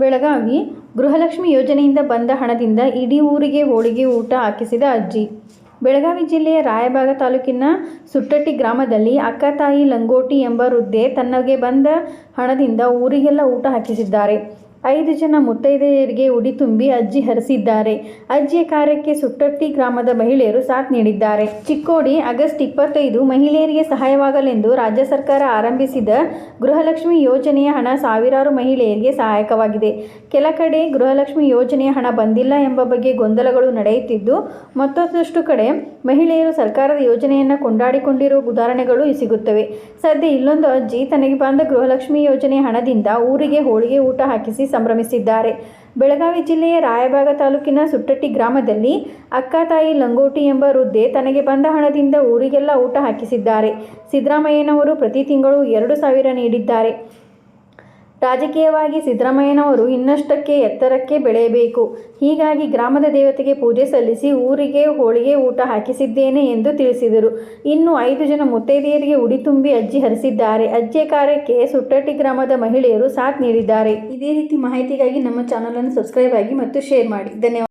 ಬೆಳಗಾವಿ ಗೃಹಲಕ್ಷ್ಮಿ ಯೋಜನೆಯಿಂದ ಬಂದ ಹಣದಿಂದ ಇಡೀ ಊರಿಗೆ ಹೋಳಿಗೆ ಊಟ ಹಾಕಿಸಿದ ಅಜ್ಜಿ. ಬೆಳಗಾವಿ ಜಿಲ್ಲೆಯ ರಾಯಬಾಗ ತಾಲೂಕಿನ ಸುಟ್ಟಟ್ಟಿ ಗ್ರಾಮದಲ್ಲಿ ಅಕ್ಕ ತಾಯಿ ಲಂಗೋಟಿ ಎಂಬ ವೃದ್ಧೆ ತನಗೆ ಬಂದ ಹಣದಿಂದ ಊರಿಗೆಲ್ಲ ಊಟ ಹಾಕಿಸಿದ್ದಾರೆ. ಐದು ಜನ ಮುತ್ತೈದೆಯರಿಗೆ ಉಡಿ ತುಂಬಿ ಅಜ್ಜಿ ಹರಿಸಿದ್ದಾರೆ. ಅಜ್ಜಿಯ ಕಾರ್ಯಕ್ಕೆ ಸುಟ್ಟಟ್ಟಿ ಗ್ರಾಮದ ಮಹಿಳೆಯರು ಸಾಥ್ ನೀಡಿದ್ದಾರೆ. ಚಿಕ್ಕೋಡಿ, ಆಗಸ್ಟ್ ಇಪ್ಪತ್ತೈದು ಮಹಿಳೆಯರಿಗೆ ಸಹಾಯವಾಗಲೆಂದು ರಾಜ್ಯ ಸರ್ಕಾರ ಆರಂಭಿಸಿದ ಗೃಹಲಕ್ಷ್ಮಿ ಯೋಜನೆಯ ಹಣ ಸಾವಿರಾರು ಮಹಿಳೆಯರಿಗೆ ಸಹಾಯಕವಾಗಿದೆ. ಕೆಲ ಕಡೆ ಗೃಹಲಕ್ಷ್ಮಿ ಯೋಜನೆಯ ಹಣ ಬಂದಿಲ್ಲ ಎಂಬ ಬಗ್ಗೆ ಗೊಂದಲಗಳು ನಡೆಯುತ್ತಿದ್ದು, ಮತ್ತೊಂದಷ್ಟು ಕಡೆ ಮಹಿಳೆಯರು ಸರ್ಕಾರದ ಯೋಜನೆಯನ್ನು ಕೊಂಡಾಡಿಕೊಂಡಿರುವ ಉದಾಹರಣೆಗಳು ಸಿಗುತ್ತವೆ. ಸದ್ಯ ಇಲ್ಲೊಂದು ಅಜ್ಜಿ ತನಗೆ ಬಂದ ಗೃಹಲಕ್ಷ್ಮಿ ಯೋಜನೆಯ ಹಣದಿಂದ ಊರಿಗೆ ಹೋಳಿಗೆ ಊಟ ಹಾಕಿಸಿ ಸಂಭ್ರಮಿಸಿದ್ದಾರೆ. ಬೆಳಗಾವಿ ಜಿಲ್ಲೆಯ ರಾಯಬಾಗ ತಾಲೂಕಿನ ಸುಟ್ಟಟ್ಟಿ ಗ್ರಾಮದಲ್ಲಿ ಅಕ್ಕ ತಾಯಿ ಲಂಗೋಟಿ ಎಂಬ ವೃದ್ಧೆ ತನಗೆ ಬಂದ ಹಣದಿಂದ ಊರಿಗೆಲ್ಲ ಊಟ ಹಾಕಿಸಿದ್ದಾರೆ. ಸಿದ್ದರಾಮಯ್ಯನವರು ಪ್ರತಿ ತಿಂಗಳು ಎರಡು ಸಾವಿರ ನೀಡಿದ್ದಾರೆ. ರಾಜಕೀಯವಾಗಿ ಸಿದ್ದರಾಮಯ್ಯನವರು ಇನ್ನಷ್ಟಕ್ಕೆ ಎತ್ತರಕ್ಕೆ ಬೆಳೆಯಬೇಕು. ಹೀಗಾಗಿ ಗ್ರಾಮದ ದೇವತೆಗೆ ಪೂಜೆ ಸಲ್ಲಿಸಿ ಊರಿಗೆ, ಹೋಳಿಗೆ ಊಟ ಹಾಕಿಸಿದ್ದೇನೆ ಎಂದು ತಿಳಿಸಿದರು. ಇನ್ನು ಐದು ಜನ ಮುತ್ತೈದೆಯರಿಗೆ ಉಡಿ ತುಂಬಿ ಅಜ್ಜಿ ಹರಿಸಿದ್ದಾರೆ. ಅಜ್ಜಿಯ ಕಾರ್ಯಕ್ಕೆ ಸುಟ್ಟಟ್ಟಿ ಗ್ರಾಮದ ಮಹಿಳೆಯರು ಸಾಥ್ ನೀಡಿದ್ದಾರೆ. ಇದೇ ರೀತಿ ಮಾಹಿತಿಗಾಗಿ ನಮ್ಮ ಚಾನಲನ್ನು ಸಬ್ಸ್ಕ್ರೈಬ್ ಆಗಿ ಮತ್ತು ಶೇರ್ ಮಾಡಿ. ಧನ್ಯವಾದ.